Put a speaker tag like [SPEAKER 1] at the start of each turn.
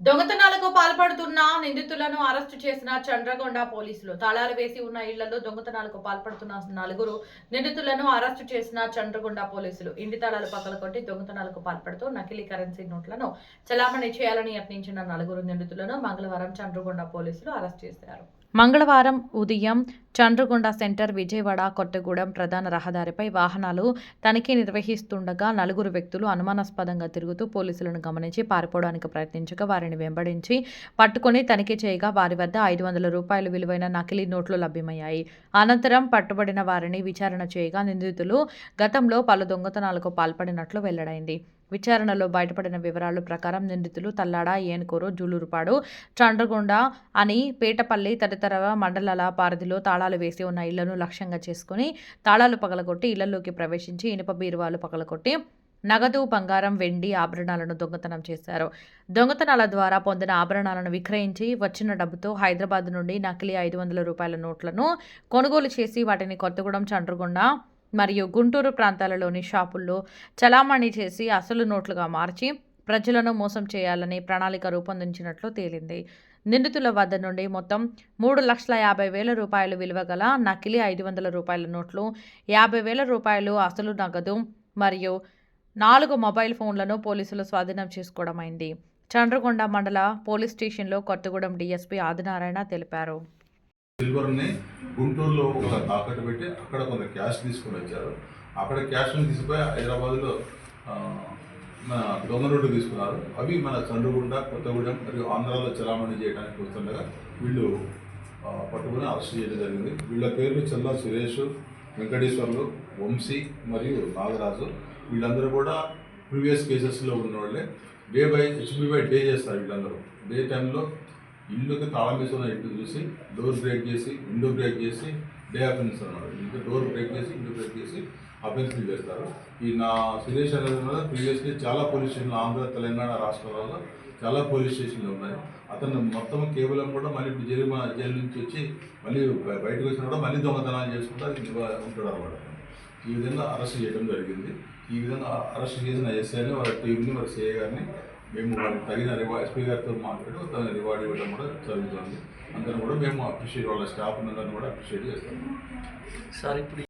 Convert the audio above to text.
[SPEAKER 1] దొంగతనాలకు పాల్పడుతున్న నిందితులను అరెస్టు చేసిన చంద్రగొండ పోలీసులు. తాళాలు వేసి ఉన్న ఇళ్ళలో దొంగతనాలకు పాల్పడుతున్న నలుగురు నిందితులను అరెస్టు చేసిన చంద్రగొండ పోలీసులు. ఇంటి తాళాలు పక్కల కొట్టి దొంగతనాలకు పాల్పడుతూ నకిలీ కరెన్సీ నోట్లను చలామణి చేయాలని యత్నించిన నలుగురు నిందితులను మంగళవారం చంద్రగొండ పోలీసులు అరెస్ట్ చేశారు. మంగళవారం ఉదయం చంద్రగొండ సెంటర్ విజయవాడ కొత్తగూడెం ప్రధాన రహదారిపై వాహనాలు తనిఖీ నిర్వహిస్తుండగా నలుగురు వ్యక్తులు అనుమానాస్పదంగా తిరుగుతూ పోలీసులను గమనించి పారిపోవడానికి ప్రయత్నించగా వారిని వెంబడించి పట్టుకొని తనిఖీ చేయగా వారి వద్ద ఐదు వందల రూపాయలు విలువైన నకిలీ నోట్లు లభ్యమయ్యాయి. అనంతరం పట్టుబడిన వారిని విచారణ చేయగా నిందితులు గతంలో పలు దొంగతనాలకు పాల్పడినట్లు వెల్లడైంది. విచారణలో బయటపడిన వివరాల ప్రకారం నిందితులు తల్లాడ ఏనుకూరు జూలూరుపాడు చండ్రగొండ అని పేటపల్లి తదితర మండలాల పారధిలో తాళాలు వేసి ఉన్న ఇళ్ళను లక్ష్యంగా చేసుకుని తాళాలు పగలగొట్టి ఇళ్ళలోకి ప్రవేశించి ఇనుప బీరువాలు పగలగొట్టి నగదు బంగారం వెండి ఆభరణాలను దొంగతనం చేశారు. దొంగతనాల ద్వారా పొందిన ఆభరణాలను విక్రయించి వచ్చిన డబ్బుతో హైదరాబాద్ నుండి నకిలీ ఐదు వందల రూపాయల నోట్లను కొనుగోలు చేసి వాటిని కొత్తగూడెం చండ్రగొండ మరియు గుంటూరు ప్రాంతాలలోని షాపుల్లో చలామణి చేసి అసలు నోట్లుగా మార్చి ప్రజలను మోసం చేయాలని ప్రణాళిక రూపొందించినట్లు తేలింది. నిందితుల వద్ద నుండి మొత్తం మూడు లక్షల యాభై వేల రూపాయలు విలువ గల నకిలీ ఐదు వందల రూపాయల నోట్లు యాభై వేల రూపాయలు అసలు నగదు మరియు నాలుగు మొబైల్ ఫోన్లను పోలీసులు స్వాధీనం చేసుకోవడమైంది చంద్రకొండ మండల పోలీస్ స్టేషన్లో కొత్తగూడెం డీఎస్పీ ఆదినారాయణ తెలిపారు.
[SPEAKER 2] సిల్వర్ని గుంటూరులో ఒక తాకట్టు పెట్టి అక్కడ కొంత క్యాష్ తీసుకొని వచ్చారు. అక్కడ క్యాష్ని తీసుకుపోయి హైదరాబాద్లో మన దొంగ రోడ్డు తీసుకున్నారు. అవి మన చంద్రగుండ కొత్తగూడెం మరియు ఆంధ్రాలో చలామణి చేయడానికి వస్తుండగా వీళ్ళు పట్టుకుని అరెస్ట్ చేయడం జరిగింది. వీళ్ళ పేర్లు చల్లా సురేష్ వెంకటేశ్వర్లు వంశీ మరియు నాగరాజు. వీళ్ళందరూ కూడా ప్రీవియస్ కేసెస్లో ఉన్నవాళ్ళే. డే బై హెచ్బి బై డే చేస్తారు వీళ్ళందరూ. డే టైంలో ఇల్లుకి తాళం వేసిన ఉన్న ఇంటి చూసి డోర్ బ్రేక్ చేసి విండో బ్రేక్ చేసి డే అఫెన్స్ అన్నమాట. ఇంకా డోర్ బ్రేక్ చేసి విండో బ్రేక్ చేసి అఫెన్స్లు చేస్తారు. ఈ నా సురేష్ అనేది కూడా ప్రీవియస్లీ చాలా పోలీస్ స్టేషన్లు ఆంధ్ర తెలంగాణ రాష్ట్రాలలో చాలా పోలీస్ స్టేషన్లు ఉన్నాయి. అతను మొత్తం కేవలం కూడా మళ్ళీ ఇప్పుడు జైలు జైలు నుంచి వచ్చి మళ్ళీ బయటకు వచ్చిన కూడా మళ్ళీ దొంగతనాలు చేసుకుంటూ ఉంటాడు అనమాట ఈ విధంగా అరెస్ట్ చేయడం జరిగింది. ఈ విధంగా అరెస్ట్ చేసిన ఎస్ఐని వాళ్ళ టీంని వాళ్ళ సిఐ గారిని మేము వాళ్ళకి తగిన రివార్డ్ ఎస్పీ గారితో మాట్లాడి తగిన రివార్డ్ ఇవ్వడం కూడా జరుగుతుంది. అందరం కూడా మేము అప్రిషియేట్ వాళ్ళ స్టాఫ్ అందరిని కూడా అప్రిషియేట్ చేస్తాము
[SPEAKER 3] సార్ ఇప్పుడు